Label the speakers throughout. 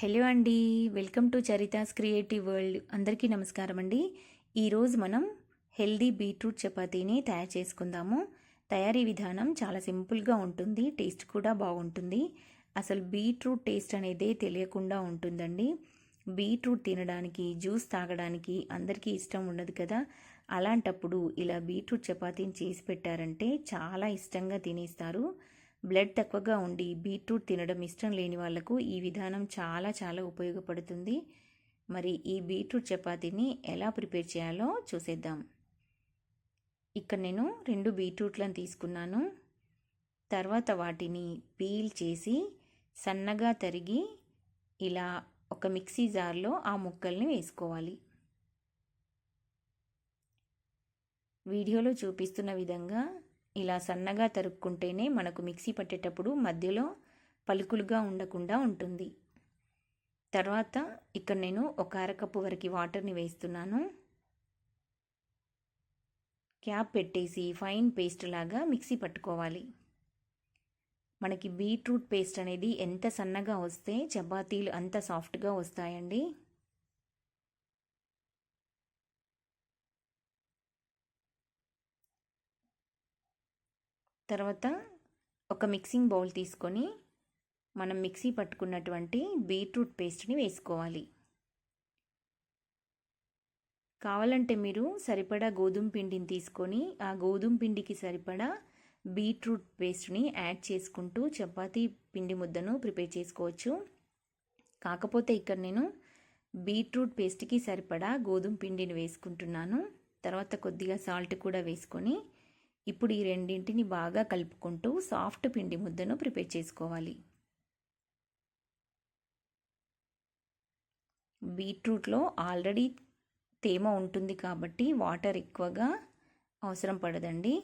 Speaker 1: Hello అండి welcome to Charitha's creative world. అందరికీ నమస్కారం అండి. ఈరోజు మనం హెల్దీ బీట్రూట్ చపాతీని తయారు చేసుకుందాము. తయారీ విధానం చాలా సింపుల్గా ఉంటుంది టేస్ట్ కూడా బాగుంటుంది. అసలు బీట్రూట్ టేస్ట్ అనేదే తెలియకుండా ఉంటుందండి. బీట్రూట్ తినడానికి జ్యూస్ తాగడానికి అందరికీ ఇష్టం ఉండదు కదా. అలాంటప్పుడు ఇలా బీట్రూట్ చపాతీని చేసి పెట్టారంటే చాలా ఇష్టంగా తినేస్తారు. బ్లడ్ తక్కువగా ఉండి బీట్రూట్ తినడం ఇష్టం లేని వాళ్ళకు ఈ విధానం చాలా చాలా ఉపయోగపడుతుంది. మరి ఈ బీట్రూట్ చపాతీని ఎలా ప్రిపేర్ చేయాలో చూసేద్దాం. ఇక్కడ నేను రెండు బీట్రూట్లను తీసుకున్నాను. తర్వాత వాటిని పీల్ చేసి సన్నగా తరిగి ఇలా ఒక మిక్సీ జార్లో ఆ ముక్కల్ని వేసుకోవాలి. వీడియోలో చూపిస్తున్న విధంగా ఇలా సన్నగా తరుక్కుంటేనే మనకు మిక్సీ పట్టేటప్పుడు మధ్యలో పలుకులుగా ఉండకుండా ఉంటుంది. తర్వాత ఇక్కడ నేను ఒక అరకప్పు వరకు వాటర్ని వేస్తున్నాను. క్యాప్ పెట్టేసి ఫైన్ పేస్ట్ లాగా మిక్సీ పట్టుకోవాలి. మనకి బీట్రూట్ పేస్ట్ అనేది ఎంత సన్నగా వస్తే చపాతీలు అంత సాఫ్ట్గా వస్తాయండి. తర్వాత ఒక మిక్సింగ్ బౌల్ తీసుకొని మనం మిక్సీ పట్టుకున్నటువంటి బీట్రూట్ పేస్ట్ని వేసుకోవాలి. కావాలంటే మీరు సరిపడా గోధుమ పిండిని తీసుకొని ఆ గోధుమ పిండికి సరిపడా బీట్రూట్ పేస్ట్ని యాడ్ చేసుకుంటూ చపాతీ పిండి ముద్దను ప్రిపేర్ చేసుకోవచ్చు. కాకపోతే ఇక్కడ నేను బీట్రూట్ పేస్ట్కి సరిపడా గోధుమ పిండిని వేసుకుంటున్నాను. తర్వాత కొద్దిగా సాల్ట్ కూడా వేసుకొని ఇప్పుడు ఈ రెండింటిని బాగా కలుపుకుంటూ సాఫ్ట్ పిండి ముద్దను ప్రిపేర్ చేసుకోవాలి. బీట్రూట్లో ఆల్రెడీ తేమ ఉంటుంది కాబట్టి వాటర్ ఎక్కువగా అవసరం పడదండి.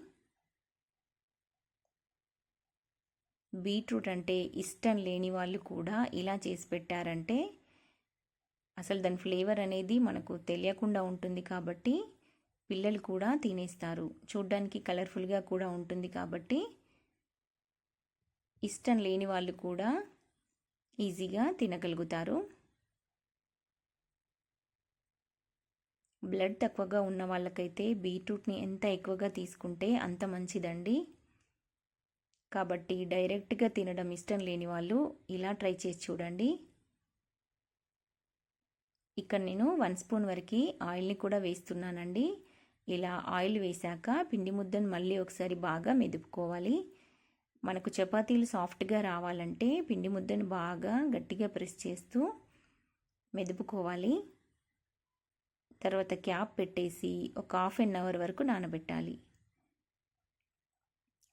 Speaker 1: బీట్రూట్ అంటే ఇష్టం లేని వాళ్ళు కూడా ఇలా చేసి పెట్టారంటే అసలు దాని ఫ్లేవర్ అనేది మనకు తెలియకుండా ఉంటుంది కాబట్టి పిల్లలు కూడా తినేస్తారు. చూడ్డానికి కలర్ఫుల్గా కూడా ఉంటుంది కాబట్టి ఇష్టం లేని వాళ్ళు కూడా ఈజీగా తినగలుగుతారు. బ్లడ్ తక్కువగా ఉన్న వాళ్ళకైతే బీట్రూట్ని ఎంత ఎక్కువగా తీసుకుంటే అంత మంచిదండి. కాబట్టి డైరెక్ట్గా తినడం ఇష్టం లేని వాళ్ళు ఇలా ట్రై చేసి చూడండి. ఇక్కడ నేను వన్ స్పూన్ వరకు ఆయిల్ని కూడా వేస్తున్నానండి. ఇలా ఆయిల్ వేశాక పిండి ముద్దను మళ్ళీ ఒకసారి బాగా మెదుపుకోవాలి. మనకు చపాతీలు సాఫ్ట్గా రావాలంటే పిండి ముద్దను బాగా గట్టిగా ప్రెస్ చేస్తూ మెదుపుకోవాలి. తర్వాత క్యాప్ పెట్టేసి ఒక హాఫ్ అన్ అవర్ వరకు నానబెట్టాలి.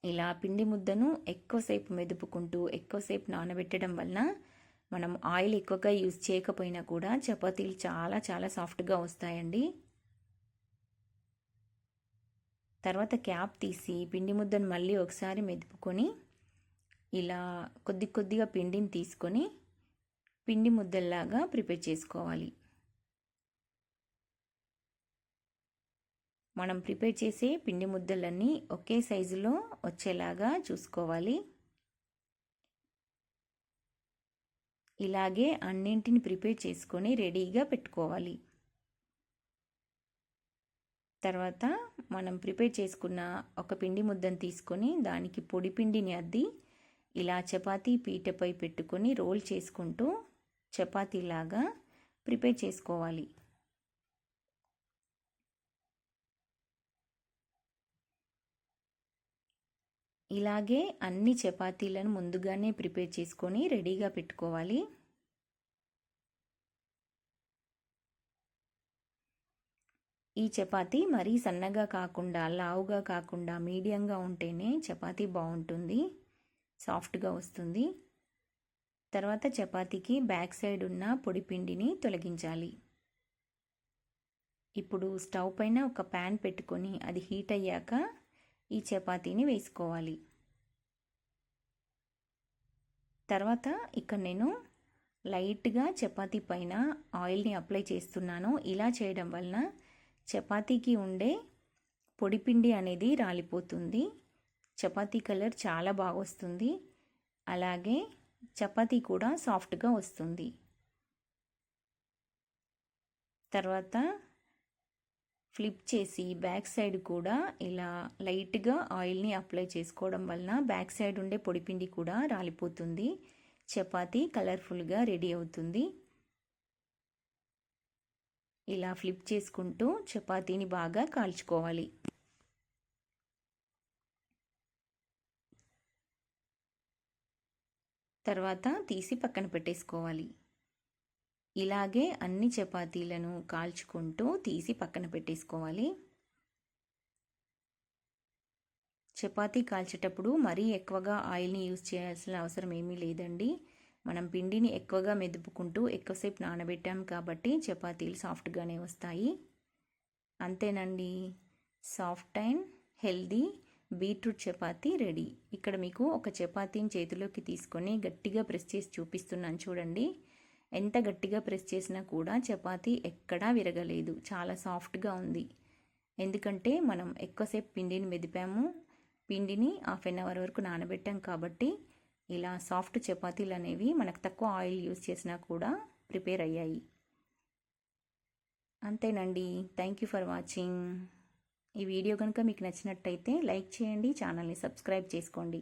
Speaker 1: ఇలా పిండి ముద్దను ఎక్కువసేపు మెదుపుకుంటూ ఎక్కువసేపు నానబెట్టడం వలన మనం ఆయిల్ ఎక్కువగా యూజ్ చేయకపోయినా కూడా చపాతీలు చాలా చాలా సాఫ్ట్గా వస్తాయండి. తర్వాత క్యాప్ తీసి పిండి ముద్దను మళ్ళీ ఒకసారి మెదుపుకొని ఇలా కొద్ది కొద్దిగా పిండిని తీసుకొని పిండి ముద్దల్లాగా ప్రిపేర్ చేసుకోవాలి. మనం ప్రిపేర్ చేసే పిండి ముద్దలన్నీ ఒకే సైజులో వచ్చేలాగా చూసుకోవాలి. ఇలాగే అన్నింటిని ప్రిపేర్ చేసుకొని రెడీగా పెట్టుకోవాలి. తర్వాత మనం ప్రిపేర్ చేసుకున్న ఒక పిండి ముద్దను తీసుకొని దానికి పొడి పిండిని అద్ది ఇలా చపాతీ పీటపై పెట్టుకొని రోల్ చేసుకుంటూ చపాతీలాగా ప్రిపేర్ చేసుకోవాలి. ఇలాగే అన్ని చపాతీలను ముందుగానే ప్రిపేర్ చేసుకొని రెడీగా పెట్టుకోవాలి. ఈ చపాతీ మరీ సన్నగా కాకుండా లావుగా కాకుండా మీడియంగా ఉంటేనే చపాతీ బాగుంటుంది సాఫ్ట్గా వస్తుంది. తర్వాత చపాతీకి బ్యాక్ సైడ్ ఉన్న పొడి పిండిని తొలగించాలి. ఇప్పుడు స్టవ్ పైన ఒక ప్యాన్ పెట్టుకొని అది హీట్ అయ్యాక ఈ చపాతీని వేసుకోవాలి. తర్వాత ఇక్కడ నేను లైట్గా చపాతీ పైన ఆయిల్ని అప్లై చేస్తున్నాను. ఇలా చేయడం వలన చపాతీకి ఉండే పొడిపిండి అనేది రాలిపోతుంది. చపాతీ కలర్ చాలా బాగా వస్తుంది. అలాగే చపాతీ కూడా సాఫ్ట్గా వస్తుంది. తర్వాత ఫ్లిప్ చేసి బ్యాక్ సైడ్ కూడా ఇలా లైట్గా ఆయిల్ని అప్లై చేసుకోవడం వలన బ్యాక్ సైడ్ ఉండే పొడిపిండి కూడా రాలిపోతుంది. చపాతీ కలర్ఫుల్గా రెడీ అవుతుంది. ఇలా ఫ్లిప్ చేసుకుంటూ చపాతీని బాగా కాల్చుకోవాలి. తర్వాత తీసి పక్కన పెట్టేసుకోవాలి. ఇలాగే అన్ని చపాతీలను కాల్చుకుంటూ తీసి పక్కన పెట్టేసుకోవాలి. చపాతీ కాల్చేటప్పుడు మరీ ఎక్కువగా ఆయిల్ని యూజ్ చేయాల్సిన అవసరం ఏమీ లేదండి. మనం పిండిని ఎక్కువగా మెదుపుకుంటూ ఎక్కువసేపు నానబెట్టాం కాబట్టి చపాతీలు సాఫ్ట్గానే వస్తాయి. అంతేనండి. Soft and healthy beetroot chapati ready. ఇక్కడ మీకు ఒక చపాతీని చేతిలోకి తీసుకొని గట్టిగా ప్రెస్ చేసి చూపిస్తున్నాను చూడండి. ఎంత గట్టిగా ప్రెస్ చేసినా కూడా చపాతీ ఎక్కడా విరగలేదు. చాలా సాఫ్ట్గా ఉంది. ఎందుకంటే మనం ఎక్కువసేపు పిండిని మెదిపాము. పిండిని హాఫ్ అన్ అవర్ వరకు నానబెట్టాం కాబట్టి ఇలా సాఫ్ట్ చపాతీలు అనేవి మనకు తక్కువ ఆయిల్ యూజ్ చేసినా కూడా ప్రిపేర్ అయ్యాయి. అంతేనండి. Thank you for watching. ఈ వీడియో కనుక మీకు నచ్చినట్టయితే లైక్ చేయండి ఛానల్ని సబ్స్క్రైబ్ చేసుకోండి.